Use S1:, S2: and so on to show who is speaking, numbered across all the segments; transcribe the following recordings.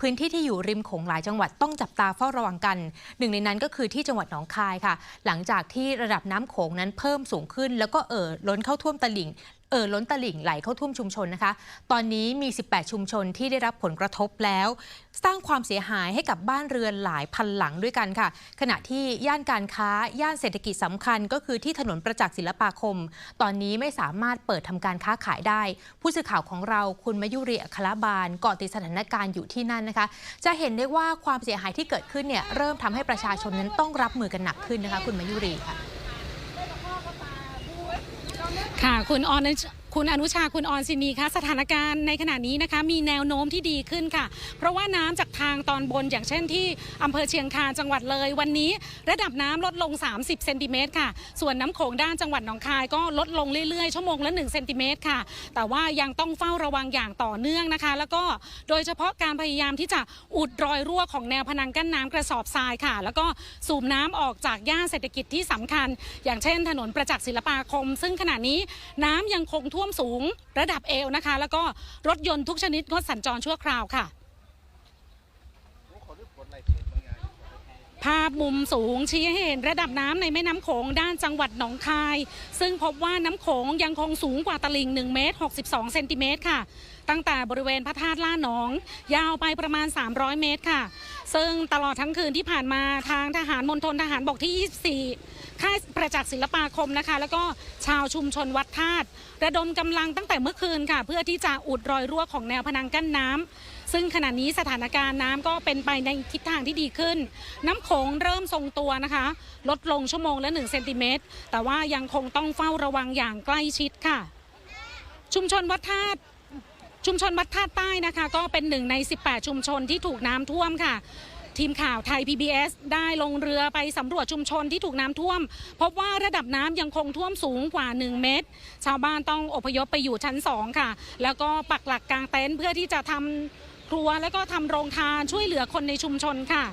S1: พื้นที่ที่อยู่ริมโขงหลายจังหวัดต้องจับตาเฝ้าระวังกัน หนึ่งในนั้นก็คือที่จังหวัดหนองคายค่ะ หลังจากที่ระดับน้ำโขงนั้นเพิ่มสูงขึ้น แล้วก็เอ่อล้นเข้าท่วมตลิ่ง เอ่อล้นตลิ่งไหลเข้าท่วมชุมชนนะคะ ตอนนี้มี 18 ชุมชนที่ได้รับผลกระทบแล้ว สร้างความเสียหายให้กับบ้านเรือนหลายพันหลังด้วยกันค่ะ ขณะที่ย่านการค้า ย่านเศรษฐกิจสำคัญ ก็คือที่ถนนประจักษ์ศิลปาคม ตอนนี้ไม่สามารถเปิดทำการค้าขายได้ ผู้สื่อข่าวของเราคุณมยุรีอัครบาลเกาะติดสถานการณ์อยู่ที่นั่นนะคะ จะเห็นได้ว่าความเสียหายที่เกิดขึ้นเนี่ยเริ่มทำให้ประชาชนนั้นต้องรับมือกันหนักขึ้นนะคะ คุณมยุรีค่ะ
S2: ค่ะ คุณออนคุณอนุชาคุณออนซินีคะสถานการณ์ในขณะนี้นะคะมีแนวโน้มที่ดีขึ้นค่ะ เพราะว่าน้ำจากทางตอนบนอย่างเช่นที่อำเภอเชียงคานจังหวัดเลย วันนี้ระดับน้ำลดลง 30เซนติเมตรค่ะ ส่วนน้ำโขงด้านจังหวัดหนองคายก็ลดลงเรื่อยๆ ชั่วโมงละ1เซนติเมตรค่ะ แต่ว่ายังต้องเฝ้าระวังอย่างต่อเนื่องนะคะ แล้วก็โดยเฉพาะการพยายามที่จะอุดรอยรั่วของแนวพนังกั้นน้ำกระสอบทรายค่ะ แล้วก็สูบน้ำออกจากย่านเศรษฐกิจที่สำคัญ อย่างเช่น ถนนประจักษ์ศิลปาคม ซึ่งขณะนี้น้ำยังคงท่วท่วมสูงระดับเอวนะคะ แล้วก็รถยนต์ทุกชนิดงดสัญจรชั่วคราวค่ะ ภาพมุมสูงชี้ให้เห็นระดับน้ำในแม่น้ำโขงด้านจังหวัดหนองคาย ซึ่งพบว่าน้ำโขงยังคงสูงกว่าตลิ่ง1เมตร62เซนติเมตรค่ะ ตั้งแต่บริเวณพระธาตุล่าหนอง ยาวไปประมาณ 300 เมตรค่ะ ซึ่งตลอดทั้งคืนที่ผ่านมาทางทหารมณฑลทหารบกที่ 24 ค่ายประจักษ์ศิลปาคมนะคะ แล้วก็ชาวชุมชนวัดธาตุระดมกำลังตั้งแต่เมื่อคืนค่ะ เพื่อที่จะอุดรอยรั่วของแนวพนังกั้นน้ำ ซึ่งขณะนี้สถานการณ์น้ำก็เป็นไปในทิศทางที่ดีขึ้น น้ำโขงเริ่มทรงตัวนะคะ ลดลงชั่วโมงละ1เซนติเมตรแต่ว่ายังคงต้องเฝ้าระวังอย่างใกล้ชิดค่ะ ชุมชนวัดธาตุชุมชนวัดธาตุใต้นะคะ ก็เป็นหนึ่งใน 18 ชุมชนที่ถูกน้ำท่วมค่ะทีมข่าวไทย PBS ได้ลงเรือไปสำรวจชุมชนที่ถูกน้ำท่วม พบว่าระดับน้ำยังคงท่วมสูงกว่า 1 เมตร ชาวบ้านต้องอพยพไปอยู่ชั้น 2 ค่ะ แล้วก็ปักหลักกลางเต็นท์เพื่อที่จะทำ ครัว แล้วก็ทำโรงทานช่วยเหลือคนในชุมชนค่ะ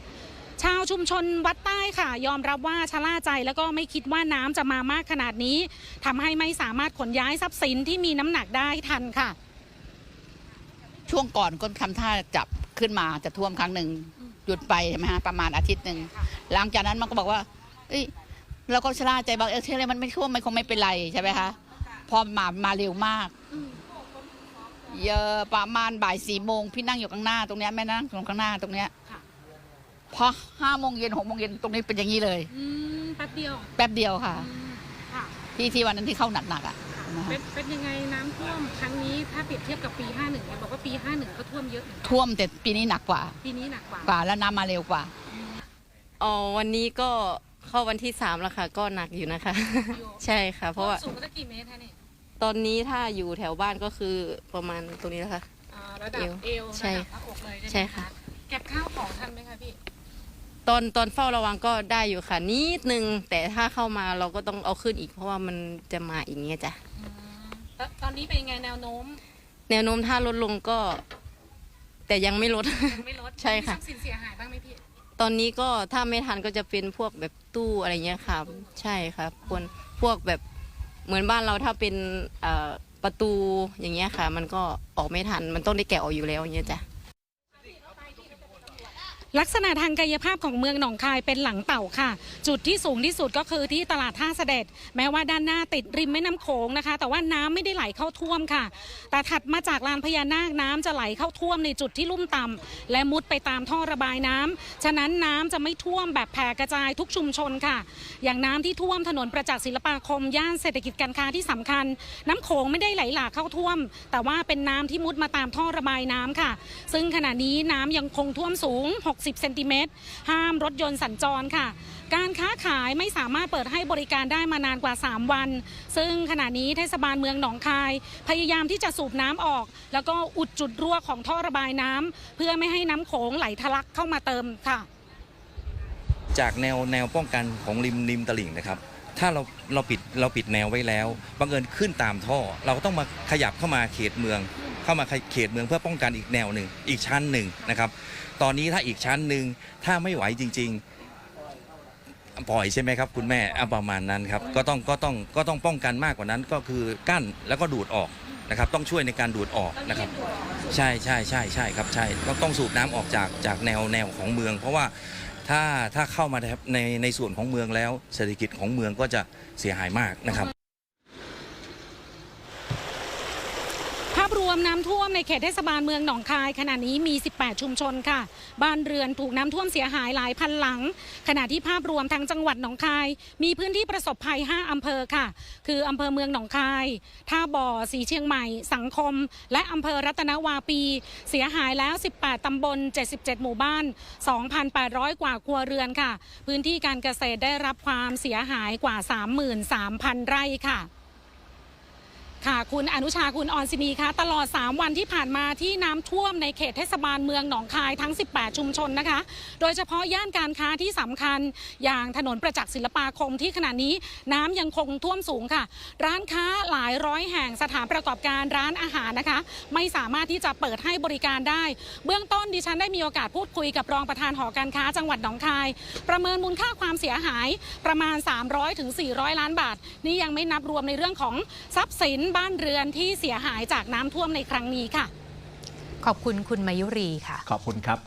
S2: ชาวชุมชนวัดใต้ค่ะ ยอมรับว่าชะล่าใจแล้วก็ไม่คิดว่าน้ำจะมามากขนาดนี้ทำให้ไม่สามารถขนย้ายทรัพย์สินที่มีน้ำหนักได้ทันค่ะ
S3: ช่วงก่อนก็ทำท่าจับขึ้นมาจะท่วมครั้งหนึ่งหยุดไปใช่ไหมฮะประมาณอาทิตย์หนึ่งหลังจากนั้นมันก็บอกว่าเอ้ยเราก็ชะล่าใจบอกเออเชื่อเลยมันไม่ท่วมมันคงไม่เป็นไรใช่ไหมคะพอมามาเร็วมาก เยอะประมาณบ่ายสี่โมงพี่นั่งอยู่ข้างหน้าตรงเนี้ยแม่นั่งอยู่ข้างหน้าตรงเนี้ย
S2: ค่ะ
S3: พอห้าโมงเย็นหกโมงเย็นตรงนี้เป็นอย่างนี้เลย
S2: อืมแป๊บเดียว
S3: แป๊บเดียวค่ะ
S2: ค่ะ
S3: ที่ที่วันนั้นที่เข้าหนักๆอะ นะคะ
S2: เป็นเป็นยังไงน้ำท่วมครั้งนี้ถ้าเปรียบเทียบกับปี 51เนี่ยบอกว่าปี 51 ก็ท่วมเยอะเหมือนกัน
S3: ท่วมแต่ปีนี้หนักกว่า
S2: ปีนี้หนักกว่า
S3: กว่าแล้วน้ำมาเร็วกว่า
S4: อ๋อวันนี้ก็เข้าวันที่สามแล้วค่ะ ก็หนักอยู่นะคะ ใช่ค่ะ เพราะว่า
S2: สูงสักกี่เมตรคะเนี่ย
S4: ตอนนี้ถ้าอยู่แถวบ้านก็คือประมาณตรงนี้นะคะ
S2: อ่าระดับ
S4: เอว
S2: เอว
S4: ใช่
S2: ระดับหน้าอกเลยใช่ไหม
S4: ใช่ค่ะ
S2: เก็บข้าวของทันไหมคะพี่
S4: ตอนตอนเฝ้าระวังก็ได้อยู่ค่ะนิดนึง แต่ถ้าเข้ามาเราก็ต้องเอาขึ้นอีกเพราะว่ามันจะมาอีกเงี้ยจ้ะ
S2: อืมแล้วตอนนี้เป็นยังไงแนวโน้ม
S4: แนวโน้มถ้าลดลงก็ แต่ยังไม่ลด
S2: ยังไม่ลด
S4: ใช่ค่ะ
S2: มีทรัพย์สินเสียหายบ้างไหมพี่
S4: ตอนนี้ก็ถ้าไม่ทันก็จะเป็นพวกแบบตู้อะไรเงี้ยค่ะ ใช่ครับควรพวกแบบ เหมือนบ้านเราถ้าเป็นประตูอย่างเงี้ยค่ะ มันก็ออกไม่ทันมันต้องได้แกะออกอยู่แล้วอย่างเงี้ยจ้ะ
S2: ลักษณะทางกายภาพของเมืองหนองคายเป็นหลังเต่าค่ะ จุดที่สูงที่สุดก็คือที่ตลาดท่าเสด็จ แม้ว่าด้านหน้าติดริมแม่น้ำโขงนะคะ แต่ว่าน้ำไม่ได้ไหลเข้าท่วมค่ะ แต่ถัดมาจากลานพญานาคน้ำจะไหลเข้าท่วมในจุดที่ลุ่มต่ำและมุดไปตามท่อระบายน้ำฉะนั้นน้ำจะไม่ท่วมแบบแผ่กระจายทุกชุมชนค่ะ อย่างน้ำที่ท่วมถนนประจักษ์ศิลปาคมย่านเศรษฐกิจการค้าที่สำคัญ น้ำโขงไม่ได้ไหลหลากเข้าท่วม แต่ว่าเป็นน้ำที่มุดมาตามท่อระบายน้ำค่ะ ซึ่งขณะนี้น้ำยังคงท่วมสูง60 เซนติเมตร ห้ามรถยนต์สัญจรค่ะ การค้าขายไม่สามารถเปิดให้บริการได้มานานกว่า 3 วัน ซึ่งขณะนี้เทศบาลเมืองหนองคาย พยายามที่จะสูบน้ำออก แล้วก็อุดจุดรั่วของท่อระบายน้ำเพื่อไม่ให้น้ำโขงไหลทะลักเข้ามาเติมค่ะ
S5: จากแนวแนวป้องกันของริมริมตลิ่งนะครับถ้าเราเราปิดเราปิดแนวไว้แล้วบังเอิญขึ้นตามท่อ เราก็ต้องมาขยับเข้ามาเขตเมือง เข้ามาเขตเมืองเพื่อป้องกันอีกแนวหนึ่งอีกชั้นหนึ่งนะครับ ตอนนี้ถ้าอีกชั้นหนึ่งถ้าไม่ไหวจริง ๆปล่อยใช่ไหมครับ คุณแม่อะประมาณนั้นครับก็ต้องก็ต้องก็ต้องป้องกันมากกว่านั้นก็คือกั้นแล้วก็ดูดออกนะครับ ต้องช่วยในการดูดออกนะครับ ใช่ใช่ใช่ใช่ครับใช่ต้องต้องสูบน้ำออกจากจากแนวแนวของเมือง เพราะว่าถ้าถ้าเข้ามาในในส่วนของเมืองแล้ว เศรษฐกิจของเมืองก็จะเสียหายมากนะครับา
S2: พรวมน้ำท่วมในเขตเทศบาลเมืองหนองคาย ขณะนี้มี 18 ชุมชนค่ะ บ้านเรือนถูกน้ำท่วมเสียหายหลายพันหลัง ขณะที่ภาพรวมทั้งจังหวัดหนองคาย มีพื้นที่ประสบภัย 5อำเภอค่ะ คืออำเภอเมืองหนองคาย ท่าบ่อสีเชียงใหม่ สังคม และอำเภอรัตนวาปี เสียหายแล้ว 18ตำบล 77 หมู่บ้าน 2,800 กว่าครัวเรือนค่ะ พื้นที่การเกษตรได้รับความเสียหายกว่า 33,000 ไร่ค่ะ ค่ะคุณอนุชาคุณออนซินีคะตลอด 3 วันที่ผ่านมาที่น้ำท่วมในเขตเทศบาลเมืองหนองคายทั้ง 18 ชุมชนนะคะ โดยเฉพาะย่านการค้าที่สำคัญอย่างถนนประจักษ์ศิลปาคมที่ขณะนี้น้ำยังคงท่วมสูงค่ะ ร้านค้าหลายร้อยแห่งสถานประกอบการร้านอาหารนะคะ ไม่สามารถที่จะเปิดให้บริการได้ เบื้องต้นดิฉันได้มีโอกาสพูดคุยกับรองประธานหอการค้าจังหวัดหนองคาย ประเมินมูลค่าความเสียหายประมาณ 300ถึง400 ล้านบาท นี่ยังไม่นับรวมในเรื่องของทรัพย์สินบ้านเรือนที่เสียหายจากน้ำท่วมในครั้งนี้ค่ะ
S1: ขอบคุณคุณมายุรีค่ะ
S6: ขอบคุณครับ